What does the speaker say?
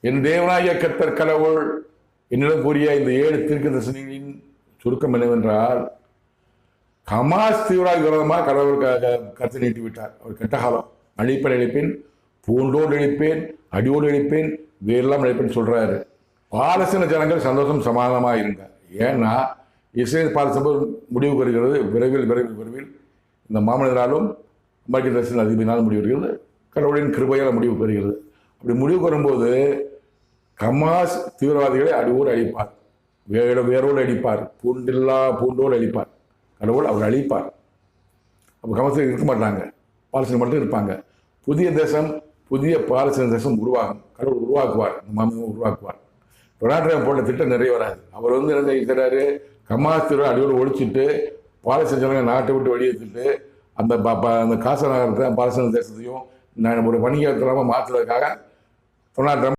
என் தேவனாய கத்தர் கடவுள் என்னிடம் கூறிய இந்த ஏழு தீர்க்க தரிசனங்களின் சுருக்கம் என்னவென்றால் ஹமாஸ் தீவிரவாத விரோதமாக கடவுள் க- நீட்டி விட்டார் அவர் கெட்ட காலம். அழிப்பேன் அழிப்பேன் பூண்டோடு அழிப்பேன் அடியோடு அழிப்பேன் வேறெல்லாம் அழிப்பேன் சொல்றாரு. பாலஸ்தீன ஜனங்கள் சந்தோஷம் சமாதானமாக இருங்க. ஏன்னா இஸ்ரேல் பாலஸ்தீன முடிவு வருகிறது விரைவில் விரைவில் விரைவில். இந்த மாமனிதராலும் அமெரிக்க தேசத்தின் அதிபதினாலும் முடிவு வருகிறது. கடவுளின் கிருபையால் முடிவு பெறுகிறது அப்படி முடிவுக்கு வரும்போது கமாஸ் தீவிரவாதிகளை அடிவோடு அழிப்பார். வேட வேரோடு அடிப்பார் பூண்டில்லா பூண்டோடு அழிப்பார். கடவுள் அவர் அழிப்பார். அப்போ ஹமாஸ் இருக்க மாட்டாங்க. பாலஸ்தீன் மட்டும் இருப்பாங்க. புதிய தேசம் புதிய பாலஸ்தீன தேசம் உருவாகும். கடவுள் உருவாக்குவார். இந்த உருவாக்குவார். டொனால்ட் ட்ரம்ப் போட்ட திட்டம் நிறைய வராது. அவர் வந்து என்ன செய்கிறாரு? கமாஸ் திரு அடியோடு ஒழிச்சிட்டு பாலஸ்தீன ஜனங்க நாட்டை விட்டு வெளியேற்றிட்டு அந்த ப- ப- அந்த காச நகரத்தை பாலஸ்தீன தேசத்தையும் நான் ஒரு வணிக மாற்றுறதுக்காக டொனால்ட் ட்ரம்ப்